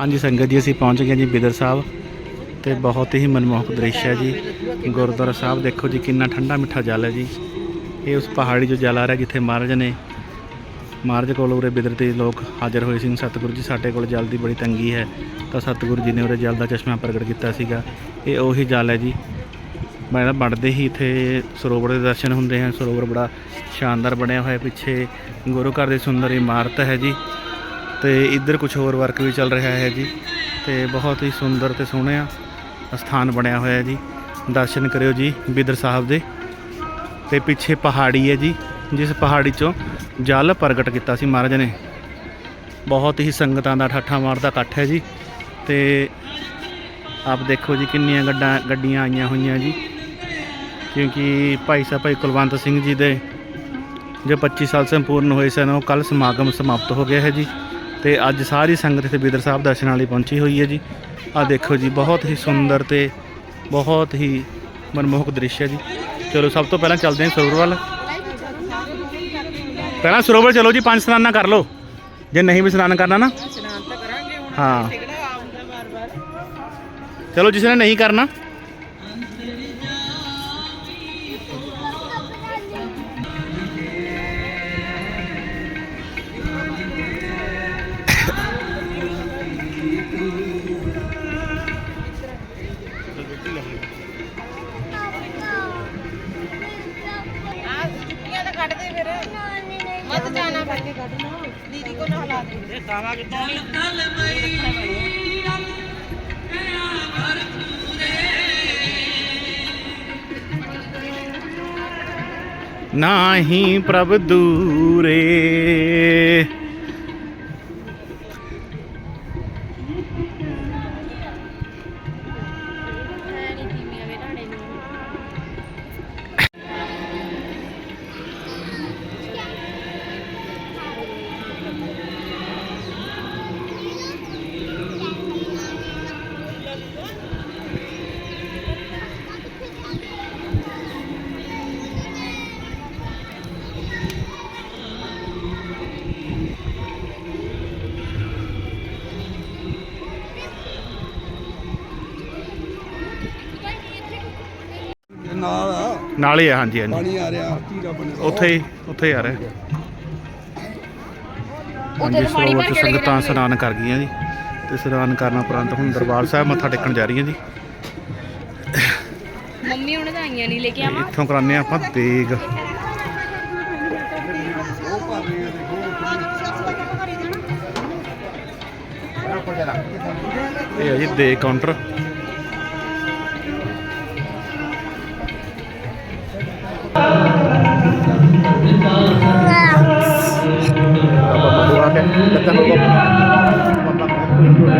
ਹਾਂਜੀ, ਸੰਗਤ ਜੀ, ਅਸੀਂ ਪਹੁੰਚ ਗਏ ਜੀ ਬਿਦਰ ਸਾਹਿਬ ਤੇ ਬਹੁਤ ਹੀ ਮਨਮੋਹਕ ਦ੍ਰਿਸ਼ ਹੈ ਜੀ। ਗੁਰਦੁਆਰਾ ਸਾਹਿਬ ਦੇਖੋ ਜੀ, ਕਿੰਨਾ ਠੰਡਾ ਮਿੱਠਾ ਜਲ ਹੈ ਜੀ। ਇਹ ਉਸ ਪਹਾੜੀ ਜੋ ਜਲ ਆ ਰਿਹਾ ਜਿੱਥੇ ਮਹਾਰਾਜ ਨੇ, ਮਹਾਰਾਜ ਕੋਲ ਉਰੇ ਬਿਦਰ ਦੇ ਲੋਕ ਹਾਜ਼ਰ ਹੋਏ ਸੀ। ਸਤਿਗੁਰੂ ਜੀ ਸਾਡੇ ਕੋਲ ਜਲ ਦੀ ਬੜੀ ਤੰਗੀ ਹੈ, ਤਾਂ ਸਤਿਗੁਰੂ ਜੀ ਨੇ ਉਰੇ ਜਲ ਦਾ ਚਸ਼ਮਾ ਪ੍ਰਗਟ ਕੀਤਾ ਸੀਗਾ। ਇਹ ਉਹੀ ਜਲ ਹੈ ਜੀ। ਮੈਂ ਵੜਦੇ ਹੀ ਇੱਥੇ ਸਰੋਵਰ ਦੇ ਦਰਸ਼ਨ ਹੁੰਦੇ ਹਨ। ਸਰੋਵਰ ਬੜਾ ਸ਼ਾਨਦਾਰ ਬਣਿਆ ਹੋਇਆ ਪਿੱਛੇ। ਗੁਰੂ ਘਰ ਦੀ ਸੁੰਦਰ ਇਮਾਰਤ ਹੈ ਜੀ। ਤੇ ਇੱਧਰ ਕੁਝ ਹੋਰ ਵਰਕ ਵੀ ਚੱਲ ਰਿਹਾ ਹੈ ਜੀ। ਤੇ ਬਹੁਤ ਹੀ ਸੁੰਦਰ ਤੇ ਸੋਹਣਾ ਸਥਾਨ ਬਣਿਆ ਹੋਇਆ ਹੈ ਜੀ। ਦਰਸ਼ਨ ਕਰਿਓ ਜੀ ਬਿਦਰ ਸਾਹਿਬ ਦੇ। ਤੇ ਪਿੱਛੇ ਪਹਾੜੀ ਹੈ ਜੀ, ਜਿਸ ਪਹਾੜੀ ਚੋਂ ਜਲ ਪ੍ਰਗਟ ਕੀਤਾ ਸੀ ਮਹਾਰਾਜ ਨੇ। ਬਹੁਤ ਹੀ ਸੰਗਤਾਂ ਦਾ ਠਾਠਾ ਮਾਰਦਾ ਇਕੱਠ ਹੈ ਜੀ। ਤੇ ਆਪ ਦੇਖੋ ਜੀ ਕਿੰਨੀਆਂ ਗੱਡਾਂ, ਗੱਡੀਆਂ ਆਈਆਂ ਹੋਈਆਂ ਜੀ। ਕਿਉਂਕਿ ਭਾਈ ਸਾਹਿਬ, ਭਾਈ ਕੁਲਵੰਤ ਸਿੰਘ ਜੀ ਦੇ ਜੋ 25 ਸਾਲ ਸੰਪੂਰਨ ਹੋਏ ਸਨ, ਉਹ ਕੱਲ ਸਮਾਗਮ ਸਮਾਪਤ ਹੋ ਗਿਆ ਹੈ ਜੀ। ਤੇ ਅੱਜ ਸਾਰੀ ਸੰਗਤ ਇੱਥੇ ਬਿਦਰ ਸਾਹਿਬ ਦਰਸ਼ਨਾਂ ਲਈ ਪਹੁੰਚੀ ਹੋਈ ਹੈ ਜੀ। ਆ ਦੇਖੋ ਜੀ ਬਹੁਤ ਹੀ ਸੁੰਦਰ ਤੇ ਬਹੁਤ ਹੀ ਮਨਮੋਹਕ ਦ੍ਰਿਸ਼ ਹੈ ਜੀ। ਚਲੋ ਸਭ ਤੋਂ ਪਹਿਲਾਂ ਚੱਲਦੇ ਹਾਂ ਸਰੋਵਰ ਵੱਲ। ਪਹਿਲਾਂ ਸਰੋਵਰ ਚਲੋ ਜੀ ਪੰਜ ਸਨਾਨਾ ਕਰ ਲਓ। ਜੇ ਨਹੀਂ ਵੀ ਇਸ਼ਨਾਨ ਕਰਨਾ ਨਾ। ਇਸ਼ਨਾਨ ਤਾਂ ਕਰਾਂਗੇ ਹੁਣ ਹਾਂ। ਚਲੋ ਜਿਸ ਨੇ ਨਹੀਂ ਕਰਨਾ ਫਿਰ ਕੱਢ ਲਓ ਦੀਦੀ ਕੋ ਨਾ ਹਲਾ ਦੇ। ਦਾਵਾ ਕਿੱਦਾਂ? ਨਾਹੀ ਪ੍ਰਭ ਦੂਰੇ। ਨਾਲ ਆ ਨਾਲ ਹੀ ਆ ਹਾਂਜੀ ਹਾਂਜੀ। ਪਾਣੀ ਆ ਰਿਹਾ। ਉੱਥੇ ਹੀ ਉੱਥੇ ਹੀ ਆ ਰਿਹਾ। ਹਾਂਜੀ ਸਰੋਵਰ ਚ ਸੰਗਤਾਂ ਇਸ਼ਨਾਨ ਕਰ ਗਈਆਂ ਜੀ। ਤੇ ਇਸ਼ਨਾਨ ਕਰਨ ਉਪਰੰਤ ਹੁਣ ਦਰਬਾਰ ਸਾਹਿਬ ਮੱਥਾ ਟੇਕਣ ਜਾ ਰਹੀਆਂ ਜੀ। ਮੰਮੀ ਉਹਨਾਂ ਦਾ ਆਈਆਂ ਨਹੀਂ ਲੈ ਕੇ ਤੇ ਆਵਾਂ? ਇੱਥੋਂ ਹਾਂ ਆਪਾਂ ਰਹੀ ਦੇਖੋ ਇਹ ਹੈ ਜੀ ਦੇਗ ਕਾਊਂਟਰ।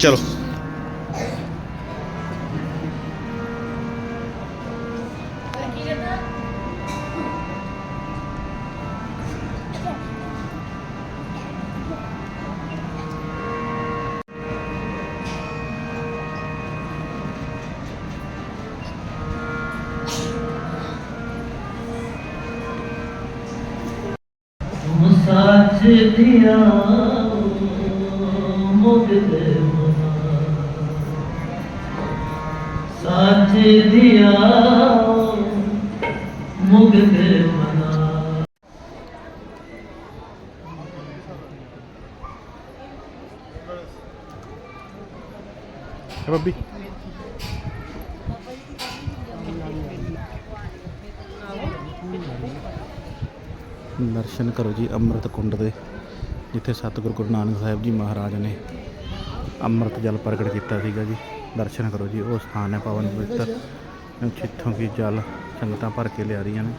चलो Yeah. ਦਰਸ਼ਨ ਕਰੋ ਜੀ ਅੰਮ੍ਰਿਤ ਕੁੰਡ ਦੇ, ਜਿੱਥੇ ਸਤਿਗੁਰੂ ਗੁਰੂ ਨਾਨਕ ਸਾਹਿਬ ਜੀ ਮਹਾਰਾਜ ਨੇ ਅੰਮ੍ਰਿਤ ਜਲ ਪ੍ਰਗਟ ਕੀਤਾ ਸੀਗਾ ਜੀ। ਦਰਸ਼ਨ ਕਰੋ ਜੀ, ਉਹ ਸਥਾਨ ਹੈ ਪਵਨ ਪਵਿੱਤਰ, ਜਿੱਥੋਂ ਕੀ ਜਲ ਸੰਗਤਾਂ ਭਰ ਕੇ ਲਿਆ ਰਹੀਆਂ ਨੇ।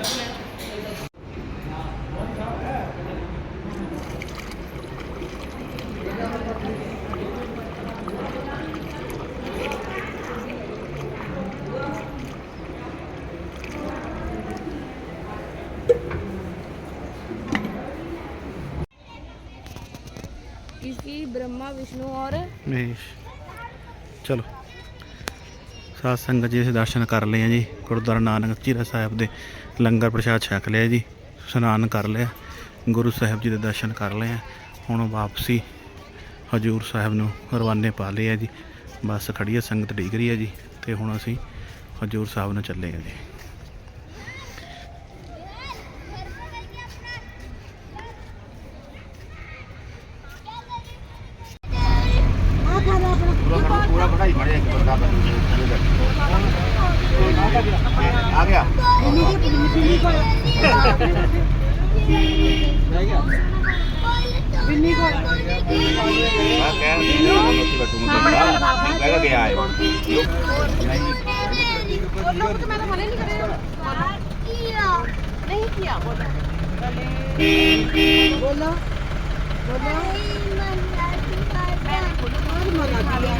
Gracias. इसकी ब्रह्मा विष्णु और ਮਹੇਸ਼ ਚਲੋ ਸਾਧ ਸੰਗਤ ਜੀ ਅਸੀਂ ਦਰਸ਼ਨ ਕਰ ਲਏ ਆ ਜੀ ਗੁਰਦੁਆਰਾ ਨਾਨਕ ਝੀਰਾ ਸਾਹਿਬ ਦੇ ਲੰਗਰ ਪ੍ਰਸ਼ਾਦ ਛਕ ਲਿਆ ਜੀ ਇਸ਼ਨਾਨ ਕਰ ਲਿਆ ਗੁਰੂ ਸਾਹਿਬ ਜੀ ਦੇ ਦਰਸ਼ਨ ਕਰ ਲਏ ਆ ਹੁਣ ਵਾਪਸੀ ਹਜੂਰ ਸਾਹਿਬ ਨੂੰ ਰਵਾਨੇ ਪਾ ਲਏ ਆ ਜੀ ਬੱਸ ਖੜੀ ਹੈ ਸੰਗਤ ਡੀਕ ਰਹੀ ਹੈ ਜੀ ਤੇ ਹੁਣ ਅਸੀਂ ਹਜੂਰ ਸਾਹਿਬ ਨੂੰ ਚੱਲੇ ਆ ਜੀ गया है नहीं किया बोलो बोलो बोलो मना किया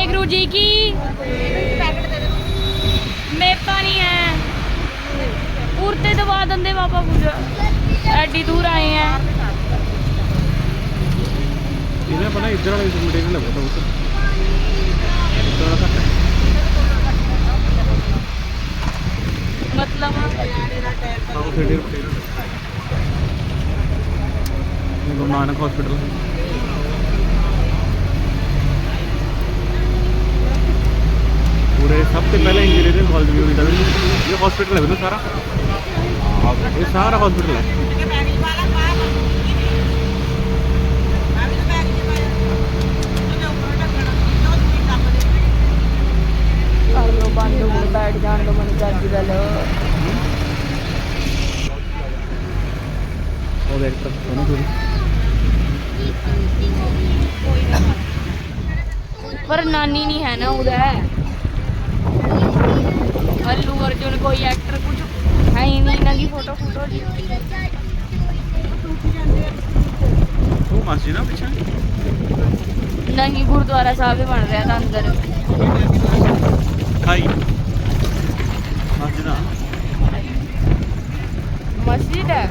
ਵਾਹਿਗੁਰੂ ਜੀ ਕੀ ਮੇਪਾ ਨਹੀਂ ਹੈ ਉਰਤੇ ਦਵਾ ਦਿੰਦੇ ਬਾਬਾ ਪੂਜਾ। ਐਡੀ ਦੂਰ ਆਏ ਆ। ਇਹਨੇ ਬਣਾ ਇੱਧਰ ਵਾਲੇ ਮਟੀਰੀਅਲ ਲੱਗਾ ਤਾਂ ਉੱਤੇ ਇੱਧਰ ਵਾਲਾ ਘੱਟ। ਮਤਲਬ ਹਾਂ ਫੇਡਰ ਫੇਡਰ ਗੁਰੂ ਨਾਨਕ ਹਸਪੀਟਲ ਪੂਰੇ ਸਭ ਤੋਂ ਪਹਿਲਾਂ ਇੰਜੀਨੀਅਰਿੰਗ ਕਾਲਜ ਵੀ ਹੁੰਦਾ ਵੀ ਇਹ ਹਸਪੀਟਲ ਹੈ ਵੀ ਸਾਰਾ? ਇਹ ਸਾਰਾ ਹਸਪੀਟਲ ਹੈ। ਕਰ ਲੋ ਬੰਦ ਹੋ ਬੈਠ ਜਾਣ ਦੋ ਮੈਨੂੰ ਚੱਜ ਦਾ ਲੋ ਉਹ ਦੇਖ ਤੱਕ ਸੋਨੂੰ ਥੋੜੀ ਪਰ ਨਾਨੀ ਨਹੀਂ ਹੈ ਨਾ ਉਹਦਾ। अल्लू अर्जुन कोई एक्टर कुछ है ही नहीं इन्हों की फोटो फोटो जी ਉਹ ਮਾਸੀ ਨਾ ਪਿੱਛੇ नहीं गुरुद्वारा साहब ही बन रहा था अंदर ਖਾਈ ਮਾਸੀ ਨਾ मस्जिद है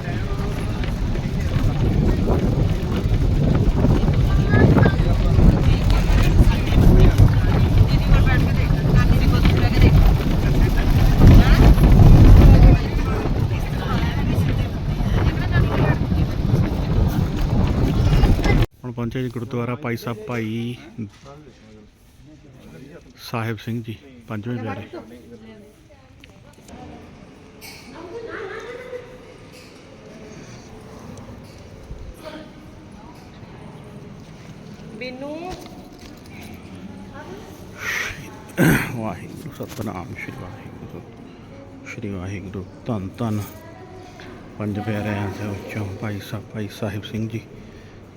ਹੁਣ ਪਹੁੰਚੇ ਜੀ ਗੁਰਦੁਆਰਾ ਭਾਈ ਸਾਹਿਬ ਭਾਈ ਸਾਹਿਬ ਸਿੰਘ ਜੀ ਪੰਜਵੇਂ ਪਿਆਰੇ ਬਿੰਨੂ। ਵਾਹਿਗੁਰੂ ਸਤਨਾਮ ਸ਼੍ਰੀ ਵਾਹਿਗੁਰੂ। ਸ਼੍ਰੀ ਵਾਹਿਗੁਰੂ ਧੰਨ ਧੰਨ। ਪੰਜ ਪਿਆਰਿਆਂ ਦੇ ਵਿੱਚੋਂ Bhai Sahib Bhai Sahib Singh ji.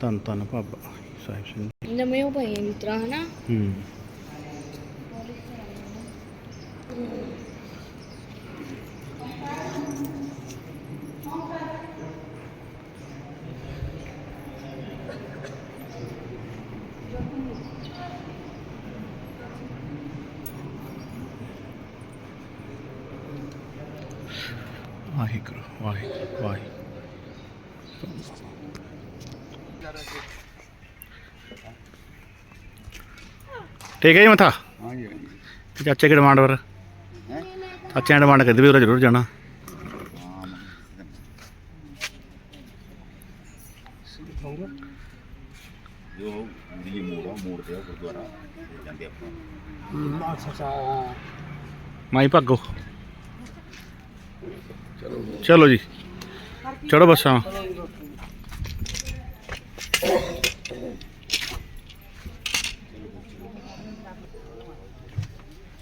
tanto, tanto para baixo, sabes? Ainda meio bem entrar, não? Hum. Vai, vai. ਠੀਕ ਹੈ ਜੀ ਮਥਾ? ਹਾਂਜੀ ਹਾਂਜੀ। ਤੇ ਚਾਚੇ ਕੀ ਡਿਮਾਂਡ ਫਿਰ? ਹੈਂ? ਚਾਚੇ ਨੇ ਡਿਮਾਂਡ ਕਹਿੰਦੇ ਵੀ ਉਰੇ ਜ਼ਰੂਰ ਜਾਣਾ। ਜੋ ਦਿੱਲੀ ਮੋੜ ਆ ਮੋੜ ਤੇ ਆ ਗੁਰਦੁਆਰਾ ਤੇ ਜਾਂਦੇ ਆਪਾਂ। ਮਾਈ ਭਾਗੋ। ਚਲੋ ਜੀ। ਚੜੋ ਬੱਸਾਂ।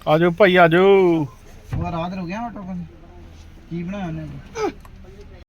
ਆਜੋ ਭਾਈ ਆਜੋ। ਉਹ ਰਾਤ ਹੋ ਗਿਆ ਆਟੋ ਕੀ ਬਣਾਇਆ ਉਹਨੇ